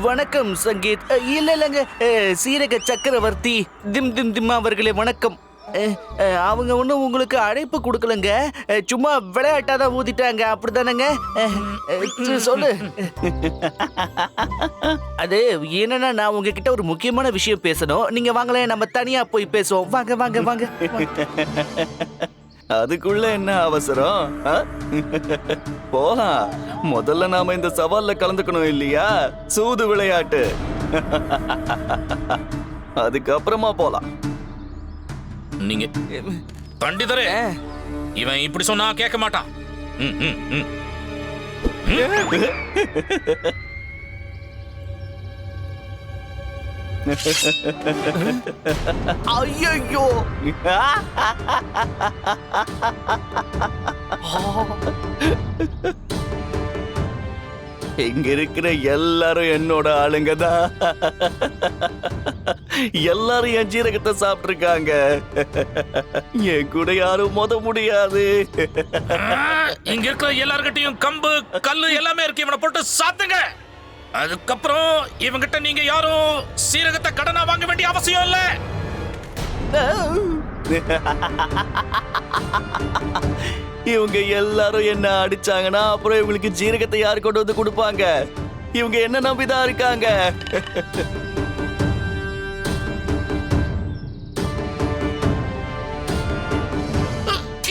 வணக்கம் சங்கீத். இல்ல இல்லங்க. சீரக சக்கரவர்த்தி. திம் திம் திம் அவர்களே வணக்கம். அவங்க ஒன்றும் உங்களுக்கு அழைப்பு கொடுக்கலங்க. சும்மா விளையாட்டா தான் ஊதிட்டாங்க. அப்படிதானங்க சொல்லு. அது என்னன்னா நான் உங்ககிட்ட ஒரு முக்கியமான விஷயம் பேசணும். நீங்க வாங்களேன். நம்ம தனியா போய் பேசுவோம். வாங்க வாங்க வாங்க. அதுக்குள்ள என்ன அவசரம்? போலாம் முதல்ல நாம இந்த சவால்ல கலந்துக்கணும் இல்லையா? சூது விளையாட்டு. அதுக்கப்புறமா போலாம். நீங்க பண்டிதரே இவன் இப்படி சொன்னா கேட்க மாட்டான். ம், ம், ம். ஐயோ இங்க இருக்கிற எல்லாரும் என்னோட ஆளுங்க தான். எல்லாரும் என் ஜீரகத்தை சாப்பிட்டுருக்காங்க. என் கூட யாரும் மோத முடியாது. இங்க இருக்கிற எல்லார்கிட்டையும் கம்பு கல்லு எல்லாமே இருக்கு. இவனை போட்டு சாத்துங்க. அதுக்கப்புறம் இவங்கிட்ட நீங்க யாரும் சீரகத்தை கடனா வாங்க வேண்டிய அவசியம் இல்ல. இவங்க எல்லாரும் என்ன அடிச்சாங்கன்னா அப்புறம் இவங்களுக்கு ஜீரகத்தை யாரு கொண்டு வந்து கொடுப்பாங்க? இவங்க என்ன நம்பிதான் இருக்காங்க?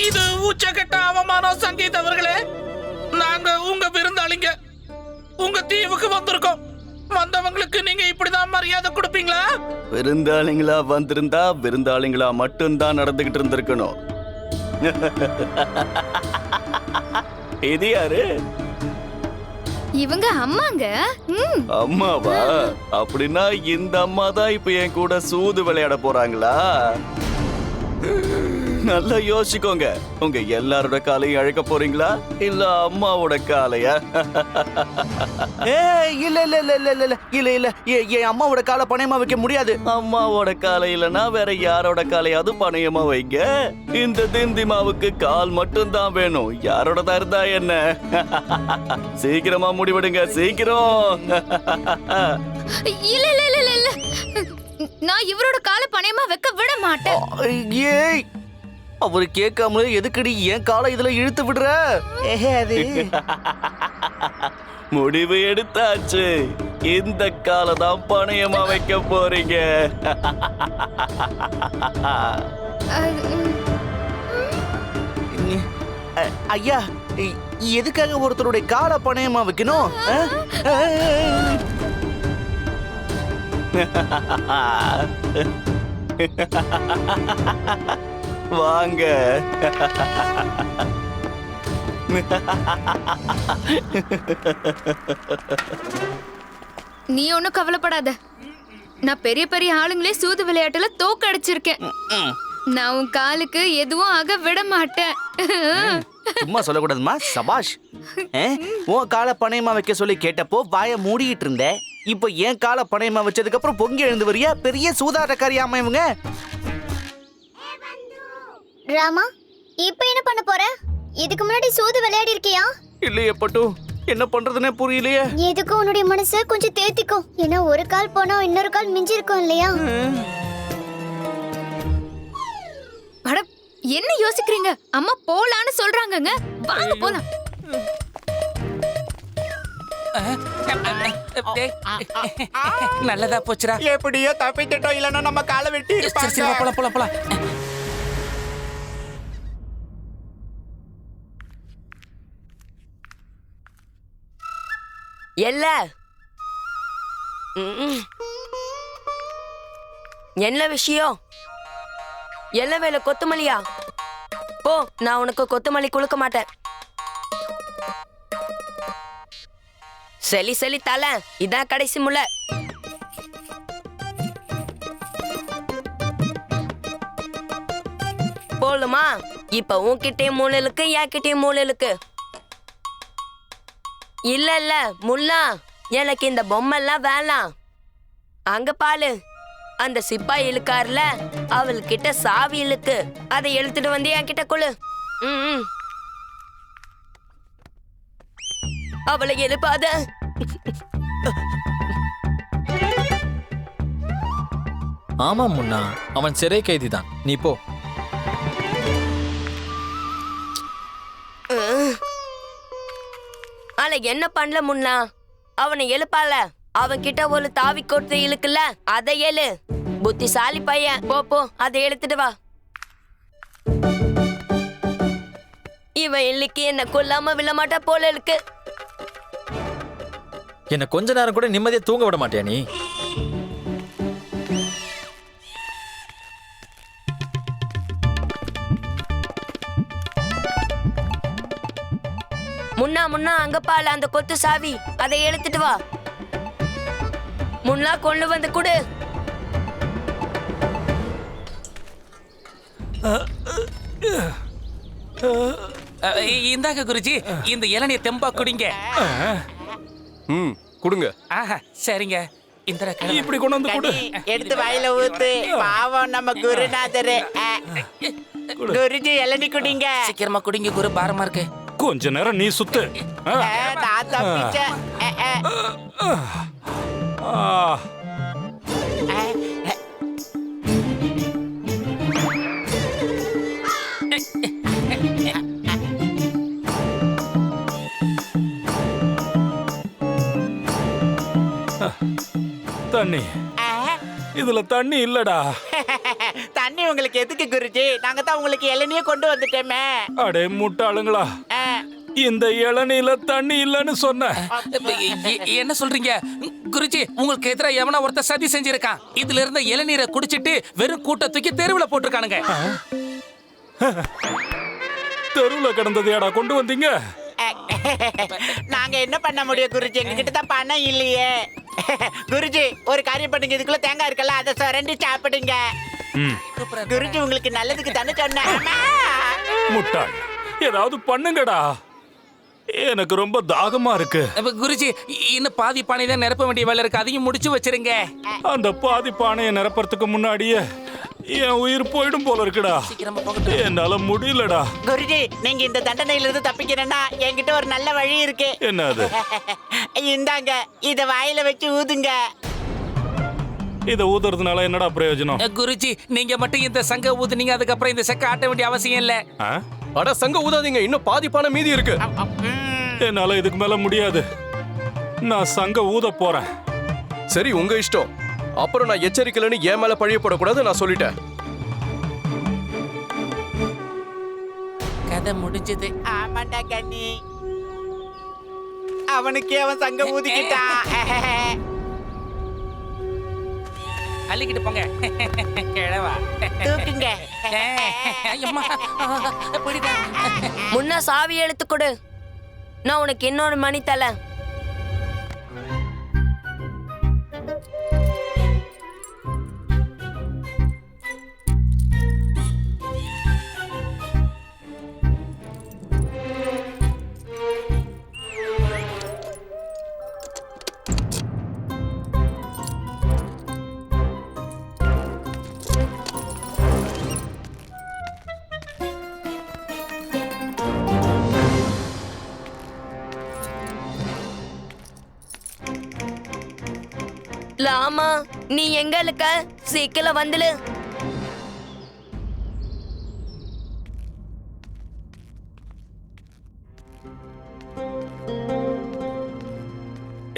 இது உச்சகட்ட அவமானம் சங்கீத் அவர்களே. நாங்க உங்க விருந்தாளிங்க. உங்க தீவுக்கு வந்திருக்கோம். வந்தவங்களுக்கு நீங்க இப்படிதான் மரியாதை கொடுப்பீங்களா? விருந்தாளிங்களா வந்திருந்தா விருந்தாளிங்களா மட்டும்தான் நடந்துகிட்டு இருந்திருக்கணும். இது யாரு? இவங்க அம்மாங்க. ம். அம்மாவா? அப்படின்னா இந்த அம்மா தான் இப்ப என் கூட சூது விளையாட போறாங்களா? நல்லா யோசிக்கோங்க. உங்க எல்லாரோட காலையும் அழைக்க போறீங்களா? இல்ல அம்மாவோட காலையா? ஏ இல்ல இல்ல இல்ல இல்ல இல்ல இல்ல இல்ல. என் அம்மாவோட காலை பணயமா வைக்க முடியாது. அம்மாவோட காலை இல்லனா வேற யாரோட காலையாவது பணையமா வைங்க. இந்த திந்திமாவுக்கு கால் மட்டும் தான் வேணும். யாரோட தான் இருந்தா என்ன? சீக்கிரமா முடிவெடுங்க சீக்கிரம். இல்ல இல்ல இல்ல இல்ல இல்ல. நான் இவரோட கால பணயமா வைக்க விட மாட்டேன். ஏய் அவரு கேட்காமலே எதுக்கடி என் காலை இதுல இழுத்து விடுற? அது? முடிவு எடுத்தாச்சு. இந்த காலை தான் பணையமா வைக்க போறீங்க. ஐயா எதுக்காக ஒருத்தருடைய காலை பணயமா வைக்கணும்? அ? வாங்க. நீ ஒன்னும் கவலைப்படாத. நான் பெரிய பெரிய ஆளுங்களே சூது விளையாட்டுல தோக்கடிச்சிருக்கேன். நான் உன் காலுக்கு எதுவும் ஆக விட மாட்டேன். சும்மா சொல்லக்கூடாதுமா சபாஷ். உன் காலை பணயமா வைக்க சொல்லி கேட்டப்போ வாயை மூடிட்டு இருந்த இப்போ என் காலை பணயமா வச்சதுக்கு அப்புறம் பொங்கி எழுந்து வரியா? பெரிய சூதாட்டக்காரியாம இவங்க? ராமா இப்போ என்ன பண்ண போற? இதுக்கு முன்னாடி சூது விளையாடி இருக்கியா? இல்லையே பட்டு என்ன பண்றதுன்னே புரியலையே. எதுக்கும் உன்னுடைய மனசை கொஞ்சம் தேத்திக்கோ. ஏன்னா ஒரு கால் போனா இன்னொரு கால் மிஞ்சி இருக்கும் இல்லையா அட என்ன யோசிக்கிறீங்க? அம்மா போலான்னு சொல்றாங்கங்க. வாங்க போலாம். நல்லதா போச்சுடா. எப்படியோ தப்பித்துட்டோம் இல்லைன்னா நம்ம காலை வெட்டி போலாம் போலாம் போலாம். எல்ல. என்ன விஷயம்? என்ன வேலை கொத்துமல்லியா? போ நான் உனக்கு கொத்துமல்லி கொடுக்க மாட்டேன். சரி சரி தல. இதான் கடைசி முல்லை போலுமா இப்ப உன்கிட்டயும் மூணு இருக்கு என்கிட்டயும் மூணு இருக்கு இல்ல இல்ல முல்லா. எனக்கு இந்த பொம்மெல்லாம் வேணாம். அங்க பாலு. அந்த சிப்பாய் இழுக்காருல அவள் அவள்கிட்ட சாவி இழுக்கு. அதை இழுத்துட்டு வந்து என் கிட்ட கொடு. ம் அவளை எழுப்பாத. ஆமாம் முன்னா அவன் சிறை கைதி தான் நீ போ. அவனால என்ன பண்ணல முன்னா? அவனை எழுப்பால. அவன் கிட்ட ஒரு தாவி கொடுத்து இழுக்குல்ல அதை எழு புத்திசாலி பையன். போ போ. அதை எடுத்துட்டு வா. இவன் இல்லைக்கு என்ன கொல்லாம விழமாட்டா போல இருக்கு. என்ன கொஞ்ச நேரம் கூட நிம்மதியா தூங்க விட மாட்டியா நீ? முன்னா முன்னா அங்க பால அந்த கொத்து சாவி. அதை எடுத்துட்டு வா. முன்னா கொண்டு வந்து கொடு. இந்தாங்க குருஜி இந்த இளநிய தெம்பா குடிங்க. ம் கொடுங்க. ஆஹா சரிங்க. இந்த இப்படி கொண்டு வந்து கொடு. எடுத்து வாயில ஊத்து. பாவம் நம்ம குருநாதரு. குருஜி இளநி குடிங்க. சீக்கிரமா குடிங்க குரு பாரமா இருக்கு. கொஞ்ச நேரம் நீ சுத்து. நான் தப்பிச்சேன். தண்ணி. இதுல தண்ணி இல்லடா. தண்ணி உங்களுக்கு எதுக்கு குருஜி? நாங்க தான் உங்களுக்கு இளநியே கொண்டு வந்துட்டோமே. அடே முட்டாளுங்களா. இந்த இளநீல தண்ணி இல்லைன்னு சொன்ன. என்ன சொல்றீங்க? குருஜி உங்களுக்கு எதிராக எவனா ஒருத்தர் சதி செஞ்சிருக்கான். இதுல இருந்த இளநீரை குடிச்சிட்டு வெறும் கூட்ட தூக்கி தெருவுல போட்டிருக்கானுங்க. தெருவுல கிடந்ததையாடா கொண்டு வந்தீங்க? நாங்க என்ன பண்ண முடியும் குருஜி? எங்ககிட்ட தான் பணம் இல்லையே. குருஜி ஒரு காரியம் பண்ணுங்க. இதுக்குள்ள தேங்காய் இருக்கல அதை சுரண்டி சாப்பிடுங்க. குருஜி உங்களுக்கு நல்லதுக்கு தானே அம்மா. முட்டாள். ஏதாவது பண்ணுங்கடா. எனக்கு ரொம்ப தாகமா இருக்கு. அப்ப குருஜி இன்னும் பாதி பானை தான் நிரப்ப வேண்டிய வேலை இருக்கு. அதையும் முடிச்சு வச்சிருங்க. அந்த பாதி பானையை நிரப்புறதுக்கு முன்னாடியே என் உயிர் போயிடும் போல இருக்குடா. என்னால முடியலடா. குருஜி நீங்க இந்த தண்டனையில இருந்து தப்பிக்கணும்னா என்கிட்ட ஒரு நல்ல வழி இருக்கு. என்ன அது? இந்தாங்க இத வாயில வச்சு ஊதுங்க. இத ஊதுறதுனால என்னடா பிரயோஜனம்? குருஜி நீங்க மட்டும் இந்த சங்க ஊத்துனீங்க அதுக்கப்புறம் இந்த செக்க ஆட்ட வேண்டிய அவசியம் இல்ல. ஆ? அட சங்க ஊதாதீங்க இன்னும் பாதி பானை மீதி இருக்கு. என்னால இதுக்கு மேல முடியாது. நான் சங்க ஊத போறேன். சரி உங்க இஷ்டம். அப்புறம் நான் எச்சரிக்கலைன்னு என் மேல பழிய போடக்கூடாது நான் சொல்லிட்டேன். கதை முடிஞ்சது. ஆமாண்டா கண்ணி. அவனுக்கே அவன் சங்க ஊதிக்கிட்டான். அள்ளிக்கிட்டு போங்க. கிழவா. தூக்குங்க. ஐயம்மா பிடிடா. முன்னா சாவி எடுத்து கொடு. நான் உனக்கு இன்னொரு மணி தல நீ எங்க இருக்க சீக்கிரம் வந்துடு.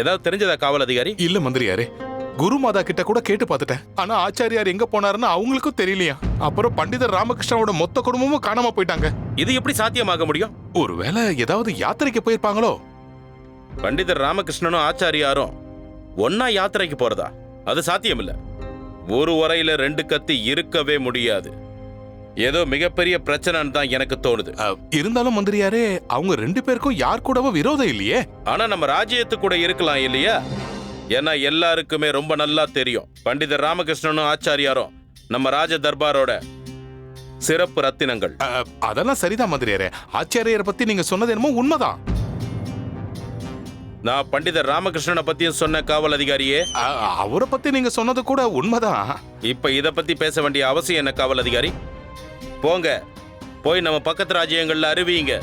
ஏதாவது தெரிஞ்சதா காவல் அதிகாரி? இல்ல மந்திரியாரே குரு மாதா கிட்ட கூட கேட்டு பார்த்துட்டேன். ஆனா ஆச்சாரியார் எங்க போனாருன்னு அவங்களுக்கும் தெரியலையா? அப்புறம் பண்டிதர் ராமகிருஷ்ணனோட மொத்த குடும்பமும் காணாம போயிட்டாங்க. இது எப்படி சாத்தியமாக முடியும்? ஒருவேளை ஏதாவது யாத்திரைக்கு போயிருப்பாங்களோ? பண்டிதர் ராமகிருஷ்ணனும் ஆச்சாரியாரும் ஒன்னா யாத்திரைக்கு போறதா? அது சாத்தியமில்ல. ஒரு உரையில ரெண்டு கத்தி இருக்கவே முடியாது. ஏதோ மிகப்பெரிய பிரச்சனைன்னு தான் எனக்கு தோணுது. இருந்தாலும் மந்திரியாரே அவங்க ரெண்டு பேருக்கும் யார் கூடவும் விரோதம் இல்லையே? ஆனா நம்ம ராஜ்யத்து கூட இருக்கலாம் இல்லையா? ஏன்னா எல்லாருக்குமே ரொம்ப நல்லா தெரியும். பண்டிதர் ராமகிருஷ்ணனும் ஆச்சாரியாரும் நம்ம ராஜ தர்பாரோட சிறப்பு ரத்தினங்கள். அதெல்லாம் சரிதான் மந்திரியாரே. ஆச்சாரியாரை பத்தி நீங்க சொன்னது என்னமோ உண்மைதான். நான் பண்டிதர் ராமகிருஷ்ணனை பத்தியும் சொன்ன காவல் அதிகாரியே. அவரை பத்தி நீங்க சொன்னது கூட உண்மைதான். இப்ப இத பத்தி பேச வேண்டிய அவசியம் என்ன காவல் அதிகாரி? போங்க. போய் நம்ம பக்கத்து ராஜ்யங்கள்ல அறிவியுங்க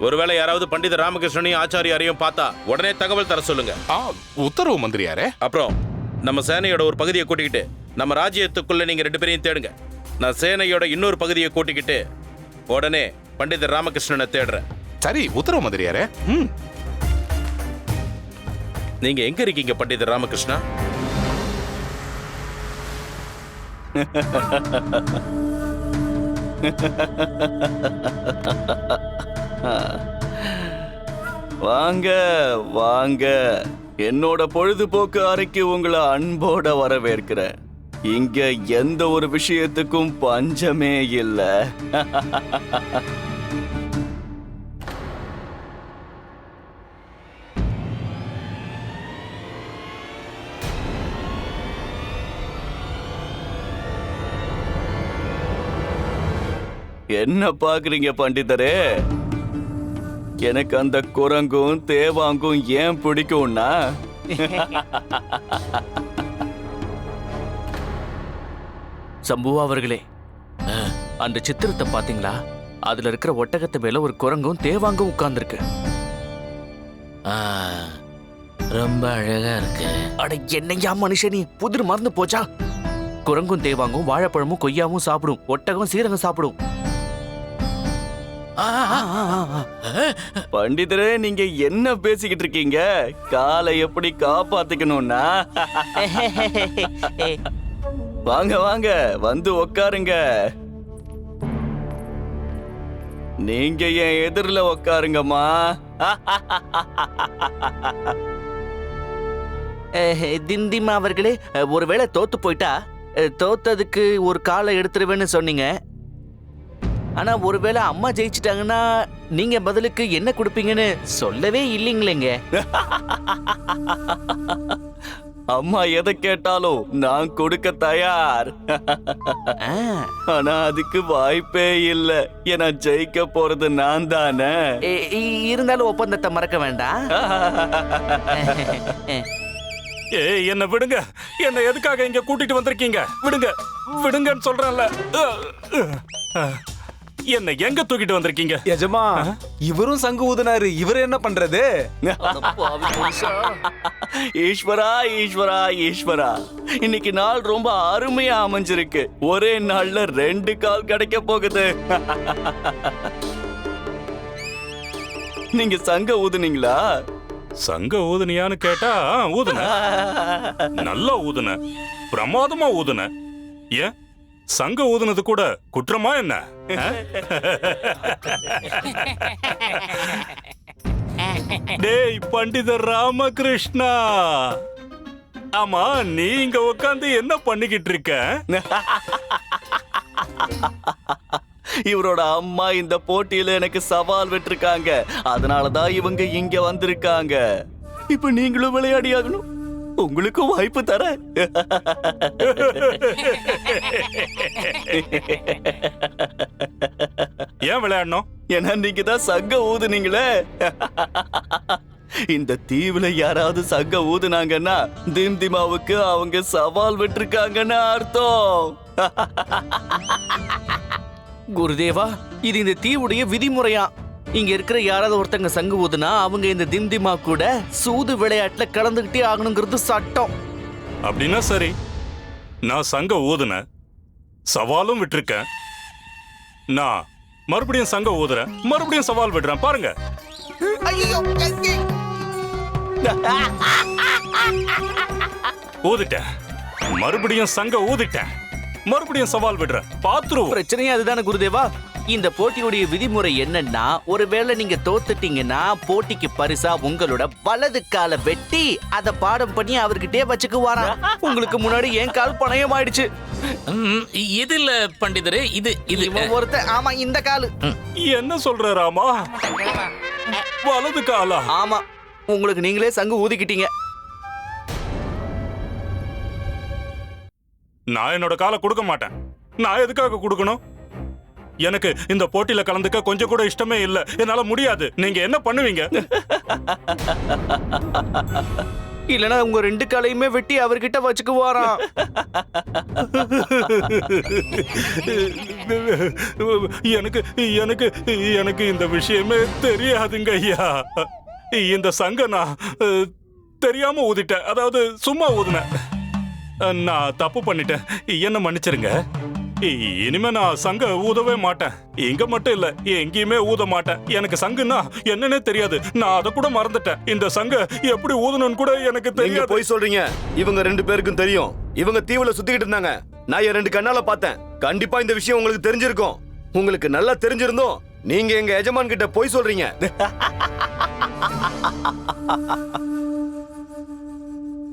ஒருவேளை யாராவது பண்டிதர் ராமகிருஷ்ணனையும் ஆச்சாரியாரையும் பார்த்தா உடனே தகவல் தர சொல்லுங்க. ஆ, உத்தரவு மந்திரியாரே. அப்புறம் நம்ம சேனையோட ஒரு பகுதியை கூட்டிக்கிட்டு நம்ம ராஜ்யத்துக்குள்ள நீங்க ரெண்டு பேரையும் தேடுங்க. நான் சேனையோட இன்னொரு பகுதியை கூட்டிக்கிட்டு உடனே பண்டிதர் ராமகிருஷ்ணனை தேடுறேன். சரி உத்தரவு மந்திரியாரே. ம். நீங்க எங்க இருக்கீங்க பண்டித ராமகிருஷ்ணா? வாங்க வாங்க. என்னோட பொழுதுபோக்கு அறைக்கு உங்களை அன்போட வரவேற்கிறேன். இங்க எந்த ஒரு விஷயத்துக்கும் பஞ்சமே இல்லை. என்ன பாக்குறீங்க பண்டிதரே? எனக்கு அந்த குரங்கும் தேவாங்கும் ஏன் பிடிக்கும்னா? சம்புவா அவர்களே அந்த சித்திரத்தை பாத்தீங்களா அதுல இருக்கிற ஒட்டகத்து மேல ஒரு குரங்கும் தேவாங்கும் உட்கார்ந்துருக்கு. ரொம்ப அழகா இருக்கு. அட என்னையா மனுஷனி புதிர் மறந்து போச்சா? குரங்கும் தேவாங்கும் வாழைப்பழமும் கொய்யாவும் சாப்பிடும் ஒட்டகம் சீரகம் சாப்பிடும். பண்டிதரே நீங்க என்ன பேசிக்கிட்டு இருக்கீங்க? காலை எப்படி காப்பாத்திக்கணும்னா? வாங்க வாங்க வந்து உக்காருங்க. நீங்க என் எதிரில் உக்காருங்கம்மா. திந்திமா அவர்களே ஒருவேளை தோத்து போயிட்டா? தோத்ததுக்கு ஒரு காலை எடுத்துருவேன்னு சொன்னீங்க. ஆனா ஒருவேளை அம்மா ஜெயிச்சிட்டாங்கன்னா நீங்க பதிலுக்கு என்ன கொடுப்பீங்கன்னு சொல்லவே இல்லைங்களேங்க. அம்மா எதை கேட்டாலும் நான் கொடுக்க தயார். ஆனா அதுக்கு வாய்ப்பே இல்ல. ஏன்னா ஜெயிக்க போறது நான் தானே. இருந்தாலும் ஒப்பந்தத்தை மறக்க வேண்டாம். ஏய் என்ன விடுங்க. என்ன எதுக்காக இங்க கூட்டிட்டு வந்திருக்கீங்க? விடுங்க. விடுங்கன்னு சொல்றேன்ல. என்ன எங்க தூக்கிட்டு வந்திருக்கீங்க? எஜமா இவரும் சங்கு ஊதுனாரு இவர் என்ன பண்றது? ஈஸ்வரா ஈஸ்வரா ஈஸ்வரா. இன்னைக்கு நாள் ரொம்ப அருமையா அமைஞ்சிருக்கு. ஒரே நாள்ல ரெண்டு கால் கிடைக்க போகுது. நீங்க சங்க ஊதுனீங்களா? சங்க ஊதுனியான்னு கேட்டா ஊதுன நல்லா ஊதுன பிரமாதமா ஊதுன ஏன்? சங்க ஊதுனது கூட குற்றமா என்ன? டேய் பண்டிதர் ராமகிருஷ்ணா. ஆமா நீ இங்க உட்காந்து என்ன பண்ணிக்கிட்டு இருக்க? இவரோட அம்மா இந்த போட்டியில எனக்கு சவால் விட்டுருக்காங்க. அதனாலதான் இவங்க இங்க வந்திருக்காங்க. இப்ப நீங்களும் விளையாடியாகணும். உங்களுக்கும் வாய்ப்பு தர ஏன் விளையாடணும்? ஏன்னா நீங்க தான் சங்க ஊதுனீங்களே. இந்த தீவுல யாராவது சங்க ஊதுனாங்கன்னா திம்திமாவுக்கு அவங்க சவால் விட்டிருக்காங்கன்னு அர்த்தம். குருதேவா இது இந்த தீவுடைய விதிமுறையா? இங்க இருக்கிற யாராவது ஒருத்தங்க சங்கு ஊதுனா அவங்க இந்த திம்திமா கூட சூது விளையாட்டுல கலந்துகிட்டே ஆகணுங்கிறது சட்டம். அப்படின்னா சரி. நான் சங்க ஊதுன சவாலும் விட்டிருக்கேன். நான் மறுபடியும் சங்க ஊதுறேன் மறுபடியும் சவால் விடுறேன். பாருங்க. ஊதிட்டேன். மறுபடியும் சங்க ஊதிட்டேன். மறுபடியும் சவால் விடுறேன். பாத்துருவோம் பிரச்சனையே அதுதானே குருதேவா? இந்த போட்டியுடைய விதிமுறை என்னன்னா ஒருவேளை நீங்க தோத்துட்டீங்கன்னா போட்டிக்கு பரிசா உங்களோட வலது காலை வெட்டி அத பாடம் பண்ணி அவர்கிட்டயே வச்சுக்குவாராம் உங்களுக்கு முன்னாடி என் கால் பணயம் ஆயிடுச்சு இது இல்ல பண்டிதரே இது இது இவன் ஒருத்தன் ஆமா இந்த காலு. என்ன சொல்ற ராமா? வலது காலா? ஆமா உங்களுக்கு நீங்களே சங்கு ஊதிக்கிட்டீங்க. நான் என்னோட காலை கொடுக்க மாட்டேன். நான் எதுக்காக கொடுக்கணும்? எனக்கு இந்த போட்டியில கலந்துக்க கொஞ்சம் கூட இஷ்டமே இல்ல. என்னால முடியாது. நீங்க என்ன பண்ணுவீங்க? இல்லனா உங்க ரெண்டு காலையுமே வெட்டி அவர்கிட்ட வச்சுக்குவாராம் எனக்கு எனக்கு எனக்கு இந்த விஷயமே தெரியாதுங்க ஐயா. இந்த சங்க நான் தெரியாம ஊதிட்டேன். அதாவது சும்மா ஊதினேன். நான் தப்பு பண்ணிட்டேன். என்ன மன்னிச்சிருங்க. இனிமே நான் சங்க ஊதவே மாட்டேன். இங்க மட்டும் இல்ல எங்கேயுமே ஊத மாட்டேன். எனக்கு சங்குன்னா என்னன்னே தெரியாது. நான் அதை கூட மறந்துட்டேன். இந்த சங்க எப்படி ஊதணும்னு கூட எனக்கு நீங்க தெரியாது. போய் சொல்றீங்க. இவங்க ரெண்டு பேருக்கும் தெரியும். இவங்க தீவுல சுத்திக்கிட்டு இருந்தாங்க. நான் என் ரெண்டு கண்ணால பார்த்தேன். கண்டிப்பா இந்த விஷயம் உங்களுக்கு தெரிஞ்சிருக்கும். உங்களுக்கு நல்லா தெரிஞ்சிருந்தோம் நீங்க எங்க எஜமான் கிட்ட போய் சொல்றீங்க.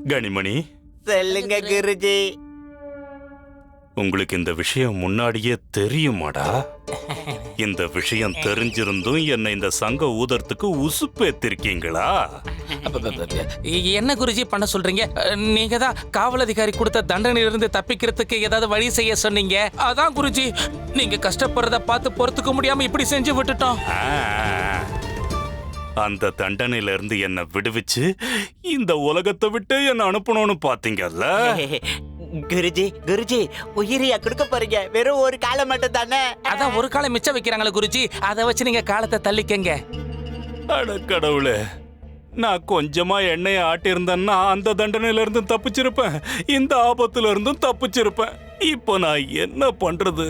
கனிமணி. சொல்லுங்க குருஜி. உங்களுக்கு இந்த விஷயம் முன்னாடியே தெரியுமாடா? இந்த விஷயம் தெரிஞ்சிருந்தும் என்னை இந்த சங்க ஊதறதுக்கு உசுப்பேத்திருக்கீங்களா? என்ன குருஜி பண்ண சொல்றீங்க? நீங்க தான் காவல் அதிகாரி கொடுத்த தண்டனையிலிருந்து தப்பிக்கிறதுக்கு ஏதாவது வழி செய்ய சொன்னீங்க. அதான் குருஜி நீங்க கஷ்டப்படுறத பார்த்து பொறுத்துக்க முடியாம இப்படி செஞ்சு விட்டுட்டோம். அந்த தண்டனையில இருந்து என்னை விடுவிச்சு இந்த உலகத்தை விட்டு என்ன அனுப்பணும்னு பாத்தீங்கல்ல குருஜி குருஜி உயிரியா கொடுக்க போறீங்க. வெறும் ஒரு காலம் மட்டும் தானே? அதான் ஒரு காலம் மிச்சம் வைக்கிறாங்களே குருஜி. அதை வச்சு நீங்க காலத்தை தள்ளிக்கங்க. அட கடவுளே நான் கொஞ்சமா எண்ணெயை ஆட்டியிருந்தேன்னா அந்த தண்டனையில இருந்து தப்பிச்சிருப்பேன். இந்த ஆபத்துல இருந்தும் தப்பிச்சிருப்பேன். இப்போ நான் என்ன பண்றது?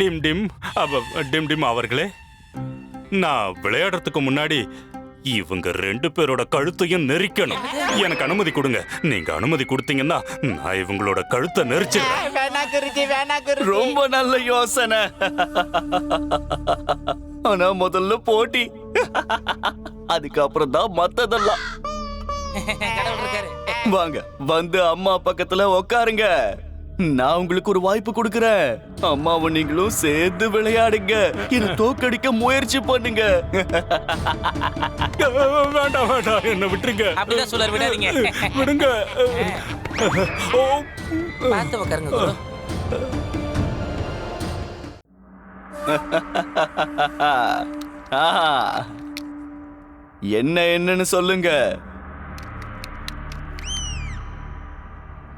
டிம் டிம் டிம் டிம் அவர்களே நான் விளையாடுறதுக்கு முன்னாடி இவங்க ரெண்டு பேரோட கழுத்தையும் நெரிக்கணும். எனக்கு அனுமதி கொடுங்க. நீங்க அனுமதி கொடுத்தீங்கன்னா நான் இவங்களோட கழுத்தை நெரிச்சிடுறேன் ரொம்ப நல்ல யோசனை. ஆனா முதல்ல போட்டி. அதுக்கப்புறம் தான் மத்ததெல்லாம். வாங்க வந்து அம்மா பக்கத்துல உட்காருங்க நான் உங்களுக்கு ஒரு வாய்ப்பு கொடுக்கறேன். அம்மாவும் நீங்களும் சேர்ந்து விளையாடுங்க. என்ன தோக்கடிக்க முயற்சி பண்ணுங்க. வேண்டாம் வேண்டாம். என்ன விட்டுருங்க. அப்படிதான் சொல்றாரு விடாதீங்க. விடுங்க. பார்த்து உட்காருங்க. என்ன என்னன்னு சொல்லுங்க.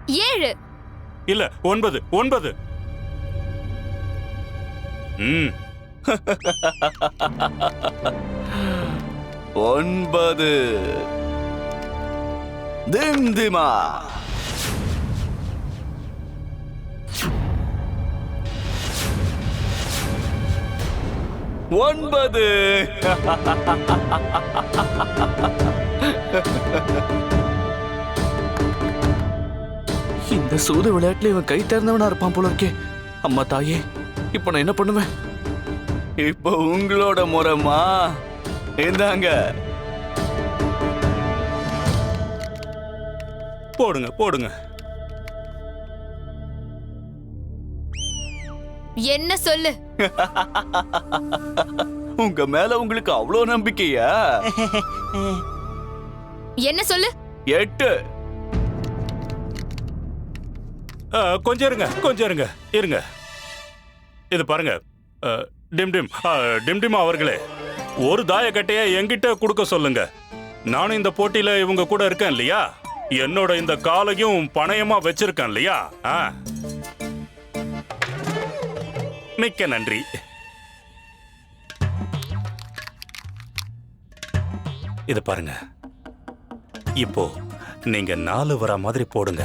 ஏழு. இல்ல ஒன்பது ஒன்பது. ம். ஒன்பது. திம்திமா. ஒன்பது. இந்த சூது விளையாட்டுல இவன் கை தேர்ந்தவனா இருப்பான் போல இருக்கே. அம்மா தாயே இப்போ நான் என்ன பண்ணுவேன்? இப்போ உங்களோட முறைமா இந்தாங்க. போடுங்க போடுங்க. என்ன சொல்லு? உங்க மேல உங்களுக்கு அவ்வளோ நம்பிக்கையா? என்ன சொல்லு? எட்டு. கொஞ்சம் இருங்க கொஞ்சம் இருங்க இருங்க. இது பாருங்க டிம் டிம் டிம் டிம் அவர்களே ஒரு தாயக்கட்டைய என்கிட்ட கொடுக்க சொல்லுங்க. நானும் இந்த போட்டியில இவங்க கூட இருக்கேன் இல்லையா? என்னோட இந்த காலையும் பணயமா வச்சிருக்கேன் இல்லையா? ஆ. மிக்க நன்றி. இது பாருங்க இப்போ நீங்க நாலு வர மாதிரி போடுங்க.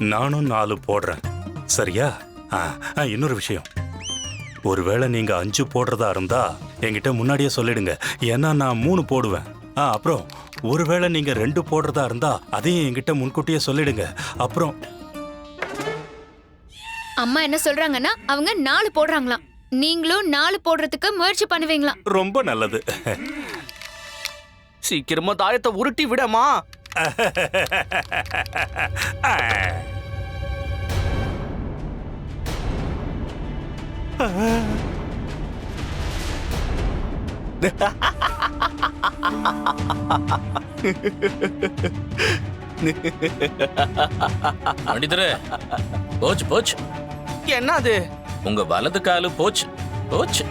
நானும் நாலு போடுறேன். சரியா? ஆ, ஆ, இன்னொரு விஷயம். ஒருவேளை நீங்க அஞ்சு போடுறதா இருந்தா என்கிட்ட முன்னாடியே சொல்லிடுங்க. ஏன்னா நான் மூணு போடுவேன். ஆ அப்புறம் ஒருவேளை நீங்க ரெண்டு போடுறதா இருந்தா அதையும் என்கிட்ட முன்கூட்டியே சொல்லிடுங்க. அப்புறம் அம்மா என்ன சொல்றாங்கன்னா அவங்க நாலு போடுறாங்களாம். நீங்களும் நாலு போடுறதுக்கு முயற்சி பண்ணுவீங்களாம் ரொம்ப நல்லது. சீக்கிரமா தாயத்தை உருட்டி விடமா மனிதரே போச்சு போச்சு. என்ன அது உங்க வலது காலு போச்சு போச்சு.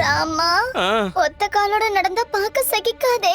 ராமா ஆ, ஒத்த காலோட நடந்தா பார்க்க சகிக்காதே.